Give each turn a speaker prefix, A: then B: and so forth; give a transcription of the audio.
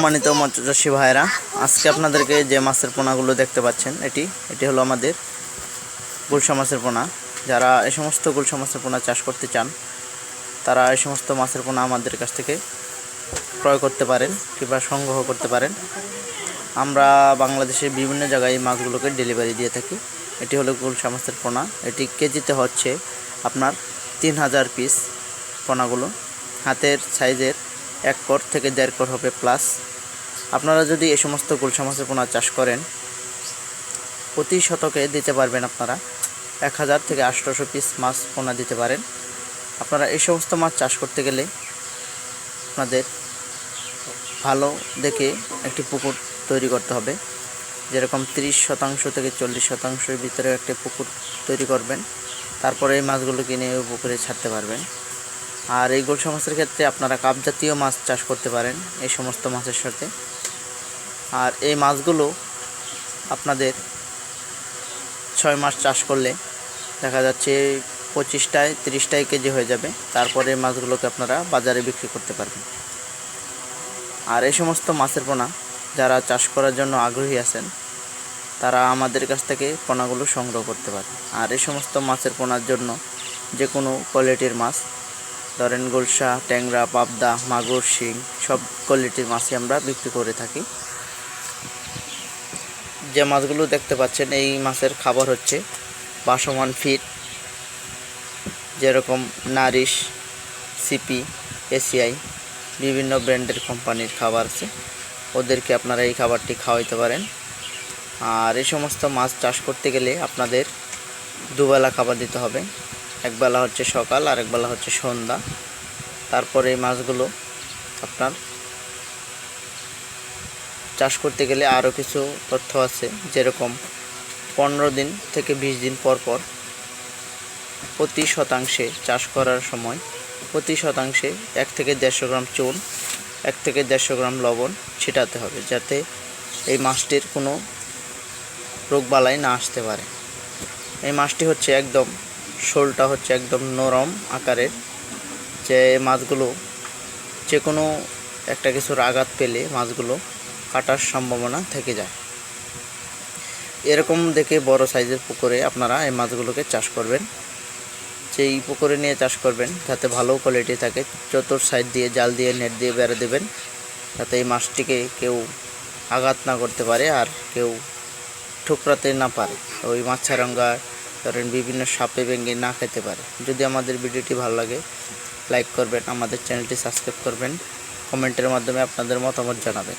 A: সম্মানিত মৎস্যচাষী ভাইরা আজকে আপনাদেরকে যে মাছের পোনাগুলো দেখতে পাচ্ছেন, এটি এটি হলো আমাদের গুলশা মাছের পোনা। যারা এই সমস্ত গুলশা মাছের পোনা চাষ করতে চান, তারা এই সমস্ত মাছের পোনা আমাদের কাছ থেকে ক্রয় করতে পারেন কিংবা সংগ্রহ করতে পারেন। আমরা বাংলাদেশের বিভিন্ন জায়গায় এই মাছগুলোকে ডেলিভারি দিয়ে থাকি। এটি হলো গুলশা মাছের পোনা। এটি কেজিতে হচ্ছে আপনার তিন হাজার পিস পোনাগুলো। হাতের সাইজের এক কর থেকে দেড় কর হবে প্লাস আপনারা যদি এই সমস্ত গুলশা মাছের পোনা চাষ করেন, প্রতি শতকে দিতে পারবেন আপনারা এক হাজার থেকে আঠারোশো পিস মাছ পোনা দিতে পারেন। আপনারা এই সমস্ত মাছ চাষ করতে গেলে আপনাদের ভালো দেখে একটি পুকুর তৈরি করতে হবে। যেরকম তিরিশ শতাংশ থেকে চল্লিশ শতাংশের ভিতরে একটি পুকুর তৈরি করবেন। তারপরে এই মাছগুলো কিনে পুকুরে ছাড়তে পারবেন। আর এই গোলসা মাছের ক্ষেত্রে আপনারা কাপ জাতীয় মাছ চাষ করতে পারেন এই সমস্ত মাছের সাথে। আর এই মাছগুলো আপনাদের ছয় মাস চাষ করলে দেখা যাচ্ছে পঁচিশটায় তিরিশটায় কেজি হয়ে যাবে। তারপরে এই মাছগুলোকে আপনারা বাজারে বিক্রি করতে পারবেন। আর এই সমস্ত মাছের পোনা যারা চাষ করার জন্য আগ্রহী আছেন, তারা আমাদের কাছ থেকে পোনাগুলো সংগ্রহ করতে পারে আর এই সমস্ত মাছের পোনার জন্য যে কোনো কোয়ালিটির মাছ ধরেন গোলসা, ট্যাংরা, পাবদা, মাগুর, শিং, সব কোয়ালিটির মাছই আমরা বিক্রি করে থাকি। যে মাছগুলো দেখতে পাচ্ছেন, এই মাছের খাবার হচ্ছে বাসমান ফিট, যেরকম নারিশ, সিপি, এসিআই, বিভিন্ন ব্র্যান্ডের কোম্পানির খাবার আছে। ওদেরকে আপনারা এই খাবারটি খাওয়াইতে পারেন। আর এই সমস্ত মাছ চাষ করতে গেলে আপনাদের দুবেলা খাবার দিতে হবে। একবেলা হচ্ছে সকাল আর একবেলা হচ্ছে সন্ধ্যা। তারপরে এই মাছগুলো আপনার চাষ করতে গেলে আরও কিছু তথ্য আছে, যেরকম পনেরো দিন থেকে বিশ দিন পর পর প্রতি শতাংশে চাষ করার সময় প্রতি শতাংশে এক থেকে দেড়শো গ্রাম চুন, এক থেকে দেড়শো গ্রাম লবণ ছিটাতে হবে যাতে এই মাছটির কোনো রোগবালাই না আসতে পারে। এই মাছটি হচ্ছে একদম শোলটা হচ্ছে একদম নরম আকারের। যে মাছগুলো যে কোনো একটা কিছুর আঘাত পেলে মাছগুলো কাটার সম্ভাবনা থেকে যায়। এরকম দেখে বড় সাইজের পুকুরে আপনারা এই মাছগুলোকে চাষ করবেন। যেই পুকুরে নিয়ে চাষ করবেন, যাতে ভালো কোয়ালিটি থাকে, চতুর সাইড দিয়ে জাল দিয়ে নেট দিয়ে বেড়ে দেবেন, যাতে এই মাছটিকে কেউ আঘাত না করতে পারে আর কেউ ঠুকরাতে না পারে। ওই মাছারঙ্গা ধরেন বিভিন্ন সাপে ভেঙে না খেতে পারে। যদি আমাদের ভিডিওটি ভালো লাগে লাইক করবেন, আমাদের চ্যানেলটি সাবস্ক্রাইব করবেন কমেন্টের মাধ্যমে আপনাদের মতামত জানাবেন।